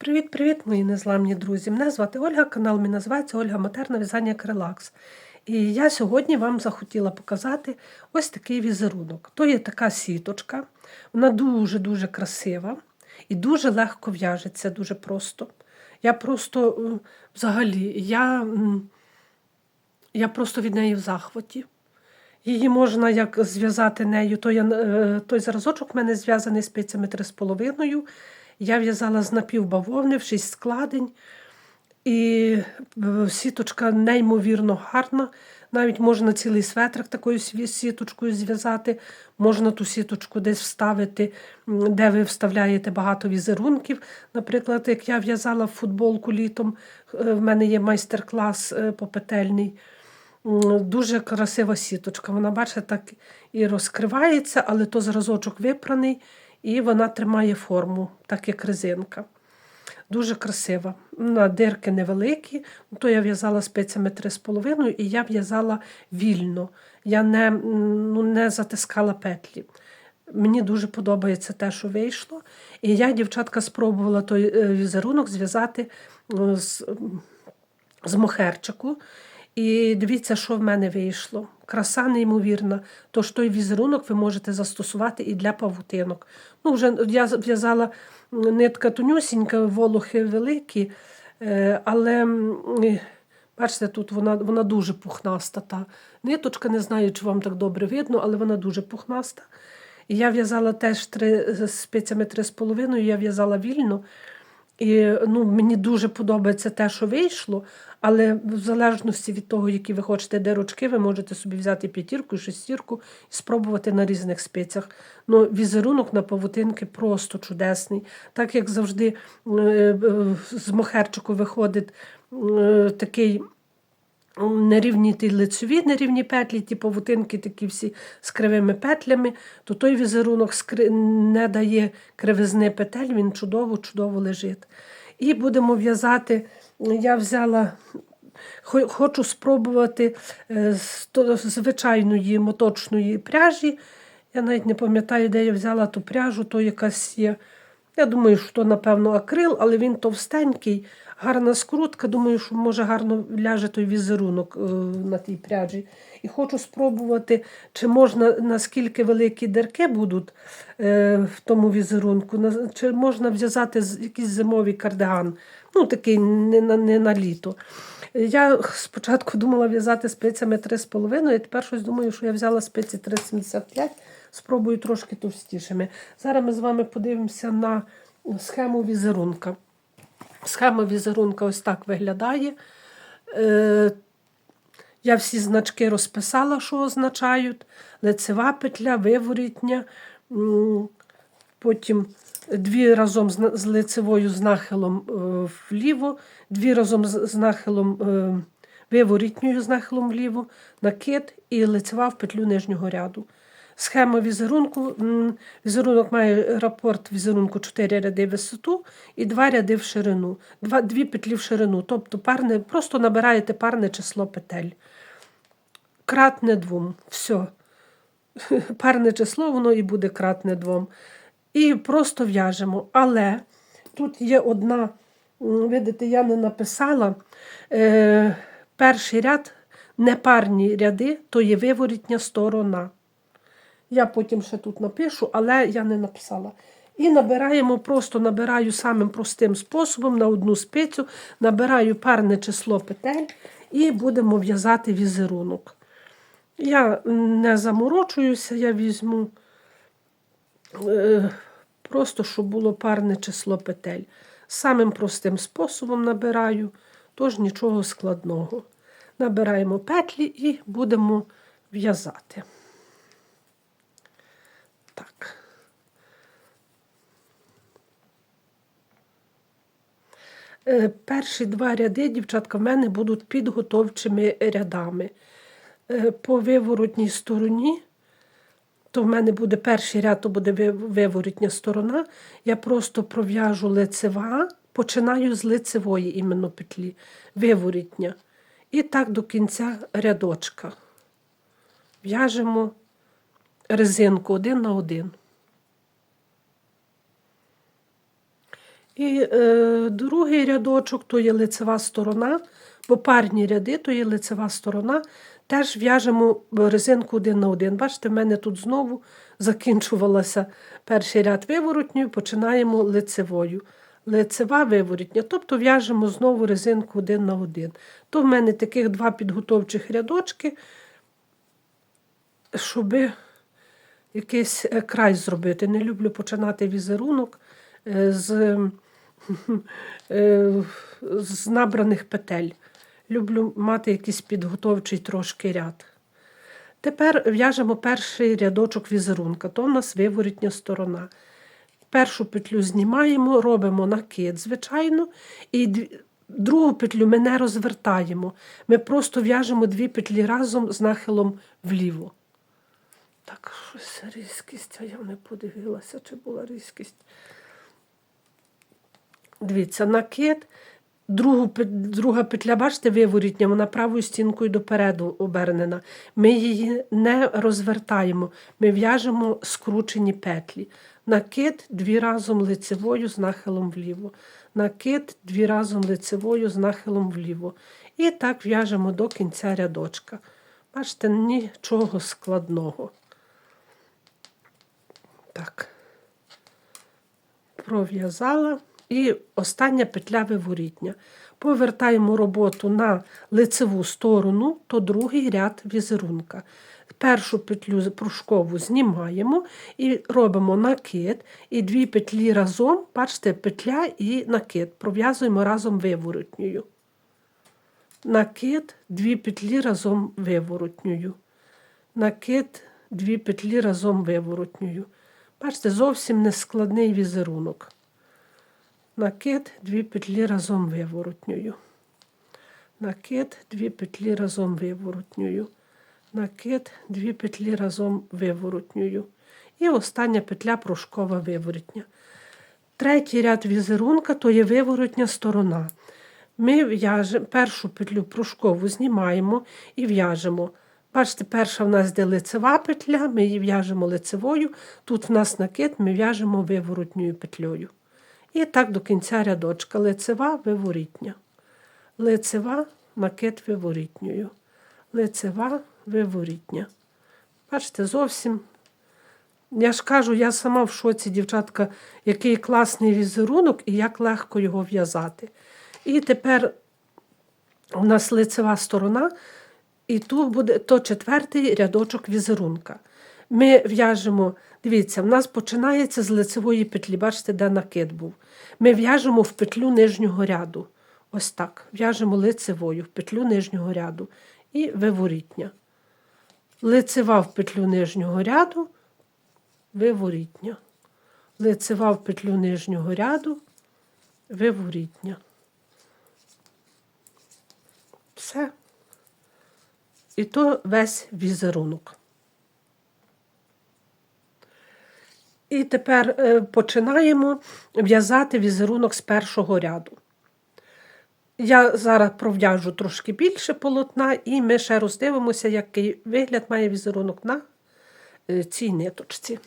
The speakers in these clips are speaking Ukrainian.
Привіт-привіт, мої незламні друзі! Мене звати Ольга, канал мій називається Ольга Матерна В'язання Крелакс. І я сьогодні вам захотіла показати ось такий візерунок. То є така сіточка, вона дуже-дуже красива і дуже легко в'яжеться, дуже просто. Я просто е, взагалі, я, я просто від неї в захваті. Її можна як зв'язати нею. Той, е, той зразочок в мене зв'язаний спицями 3,5. Я в'язала з напівбавовни в 6 складень. І е, сіточка неймовірно гарна. Навіть можна цілий светрик такою сіточкою зв'язати. Можна ту сіточку десь вставити, де ви вставляєте багато візерунків. Наприклад, як я в'язала футболку літом, е, в мене є майстер-клас е, попетельний. Дуже красива сіточка. Вона, бачите, так і розкривається, але то зразочок випраний, і вона тримає форму, так як резинка. Дуже красива. На дирки невеликі, то я в'язала спицями 3,5 і я в'язала вільно. Я не, ну, не затискала петлі. Мені дуже подобається те, що вийшло. І я, дівчатка, спробувала той е, візерунок зв'язати е, з, з мохерчику. І дивіться, що в мене вийшло. Краса неймовірна. Тож той візерунок ви можете застосувати і для павутинок. Ну, вже я в'язала нитка тонюсінька, волохи великі, е, але е, бачите, тут вона, вона дуже пухнаста. Та ниточка, не знаю, чи вам так добре видно, але вона дуже пухнаста. І я в'язала теж три, спицями 3,5, я в'язала вільно. І ну, мені дуже подобається те, що вийшло, але в залежності від того, які ви хочете дирочки, ви можете собі взяти п'ятірку, шестірку і спробувати на різних спицях. Ну, візерунок на павутинки просто чудесний. Так як завжди е, е, з мохерчику виходить е, нерівні ті лицеві нерівні петлі, ті павутинки такі всі з кривими петлями, то той візерунок не дає кривизни петель, він чудово-чудово лежить. І будемо в'язати, я взяла, хочу спробувати е, з звичайної моточної пряжі. Я навіть не пам'ятаю, де я взяла ту пряжу, то якась є. Я думаю, що напевно, акрил, але він товстенький, гарна скрутка. Думаю, що може гарно ляже той візерунок е, на тій пряжі. І хочу спробувати, чи можна, наскільки великі дирки будуть е, в тому візерунку, чи можна в'язати якийсь зимовий кардиган. Ну, такий не на, не на літо. Я спочатку думала в'язати спицями 3,5, і тепер щось думаю, що я взяла спиці 3,75, спробую трошки товстішими. Зараз ми з вами подивимося на схему візерунка. Схема візерунка ось так виглядає. Е, я всі значки розписала, що означають. Лицева петля, виворітня, потім дві разом з лицевою з нахилом е, вліво, дві разом з нахилом е, виворітньою з нахилом вліво, накид і лицева в петлю нижнього ряду. Схема візерунку. Візерунок має рапорт візерунку 4 ряди в висоту і 2 ряди в ширину, два, дві петлі в ширину. Тобто парне, просто набираєте парне число петель. Кратне двом. Все. Парне число, воно і буде кратне двом. І просто в'яжемо. Але тут є одна, видите, я не написала. Е, перший ряд, непарні ряди, то є виворітня сторона. Я потім ще тут напишу, але я не написала. І набираємо, просто набираю самим простим способом на одну спицю, набираю парне число петель і будемо в'язати візерунок. Я не заморочуюся, я візьму просто, щоб було парне число петель. Самим простим способом набираю, тож нічого складного. Набираємо петлі і будемо в'язати. Так. Е, Перші два ряди, дівчатка, в мене будуть підготовчими рядами. Е, По виворотній стороні, то в мене буде перший ряд, то буде ви- виворотня сторона. Я просто пров'яжу лицева, починаю з лицевої іменно петлі, виворітня. І так до кінця рядочка. В'яжемо резинку один на один. І е, другий рядочок то є лицева сторона, бо парні ряди то є лицева сторона. Теж в'яжемо резинку один на один. Бачите, в мене тут знову закінчувалася перший ряд виворотньою, починаємо лицевою. Лицева виворотня, тобто в'яжемо знову резинку один на один. То в мене таких два підготовчих рядочки, щоб якийсь е, край зробити. Не люблю починати візерунок е, з, е, з набраних петель. Люблю мати якийсь підготовчий трошки ряд. Тепер в'яжемо перший рядочок візерунка, то в нас виворітня сторона. Першу петлю знімаємо, робимо накид, звичайно, і другу петлю ми не розвертаємо. Ми просто в'яжемо дві петлі разом з нахилом вліво. Так, щось різкість, а я не подивилася, чи була різкість. Дивіться, накид. Другу, друга петля, бачите, виворітня, вона правою стінкою допереду обернена. Ми її не розвертаємо, ми в'яжемо скручені петлі. Накид дві разом лицевою з нахилом вліво. Накид дві разом лицевою з нахилом вліво. І так в'яжемо до кінця рядочка. Бачите, нічого складного. Так пров'язала. І остання петля виворітня. Повертаємо роботу на лицеву сторону, то другий ряд візерунка. Першу петлю пружкову знімаємо і робимо накид, і дві петлі разом, бачите, петля і накид. Пров'язуємо разом виворотньою. Накид, дві петлі разом виворотньою. Накид, дві петлі разом виворотньою. Бачите, зовсім не складний візерунок. Накид, дві петлі разом виворотньою. Накид, дві петлі разом виворотньою. Накид, дві петлі разом виворотньою. І остання петля пружкова виворотня. Третій ряд візерунка то є виворотня сторона. Ми в'яжемо першу петлю пружкову знімаємо і в'яжемо. Бачите, перша в нас де лицева петля, ми її в'яжемо лицевою. Тут в нас накид, ми в'яжемо виворотньою петлею. І так до кінця рядочка. Лицева виворітня. Лицева накид виворітньою. Лицева виворітня. Бачите, зовсім. Я ж кажу, я сама в шоці, дівчатка, який класний візерунок і як легко його в'язати. І тепер у нас лицева сторона, і тут буде то четвертий рядочок візерунка. Ми в'яжемо, дивіться, в нас починається з лицевої петлі, бачите, де накид був. Ми в'яжемо в петлю нижнього ряду. Ось так. В'яжемо лицевою в петлю нижнього ряду і виворітня. Лицева в петлю нижнього ряду, виворітня. Лицева в петлю нижнього ряду, виворітня. Все. І то весь візерунок. І тепер е, починаємо в'язати візерунок з першого ряду. Я зараз пров'яжу трошки більше полотна, і ми ще роздивимося, який вигляд має візерунок на е, цій ниточці.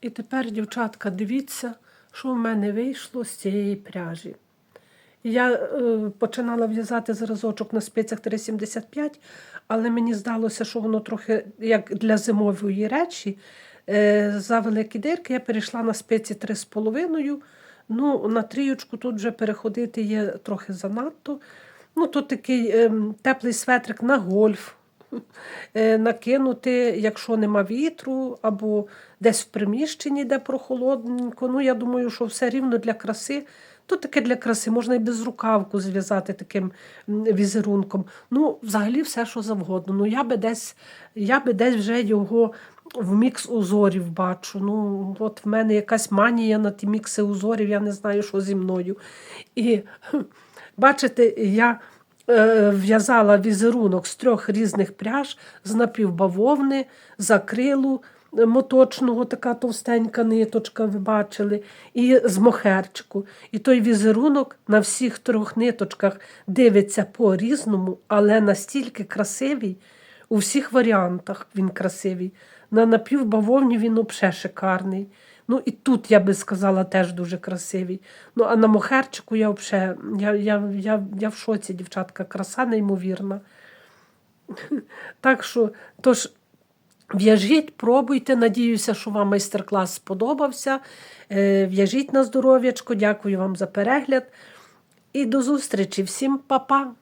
І тепер, дівчатка, дивіться, що в мене вийшло з цієї пряжі. Я е, починала в'язати зразочок на спицях 3,75, але мені здалося, що воно трохи як для зимової речі. Е, за великі дирки я перейшла на спиці 3,5. Ну, на трієчку тут вже переходити є трохи занадто. Ну, тут такий е, теплий светрик на гольф. Е, накинути, якщо нема вітру, або десь в приміщенні, де прохолодненько. Ну, я думаю, що все рівно для краси. То таке для краси, можна і без рукавку зв'язати таким візерунком. Ну, взагалі, все, що завгодно. Ну, я би десь, я би десь вже його в мікс узорів бачу. Ну, от в мене якась манія на ті мікси узорів, я не знаю, що зі мною. І бачите, я е, в'язала візерунок з трьох різних пряж з напівбавовни, з акрилу е, моточного, така товстенька ниточка, ви бачили, і з мохерчику. І той візерунок на всіх трьох ниточках дивиться по-різному, але настільки красивий, у всіх варіантах він красивий. на напівбавовні він взагалі шикарний. Ну і тут, я би сказала, теж дуже красивий. Ну, а на мохерчику я взагалі, я, я, я, я в шоці, дівчатка, краса неймовірна. Так що, тож, в'яжіть, пробуйте. Надіюся, що вам майстер-клас сподобався. Е, В'яжіть на здоров'ячко. Дякую вам за перегляд. І до зустрічі. Всім па-па!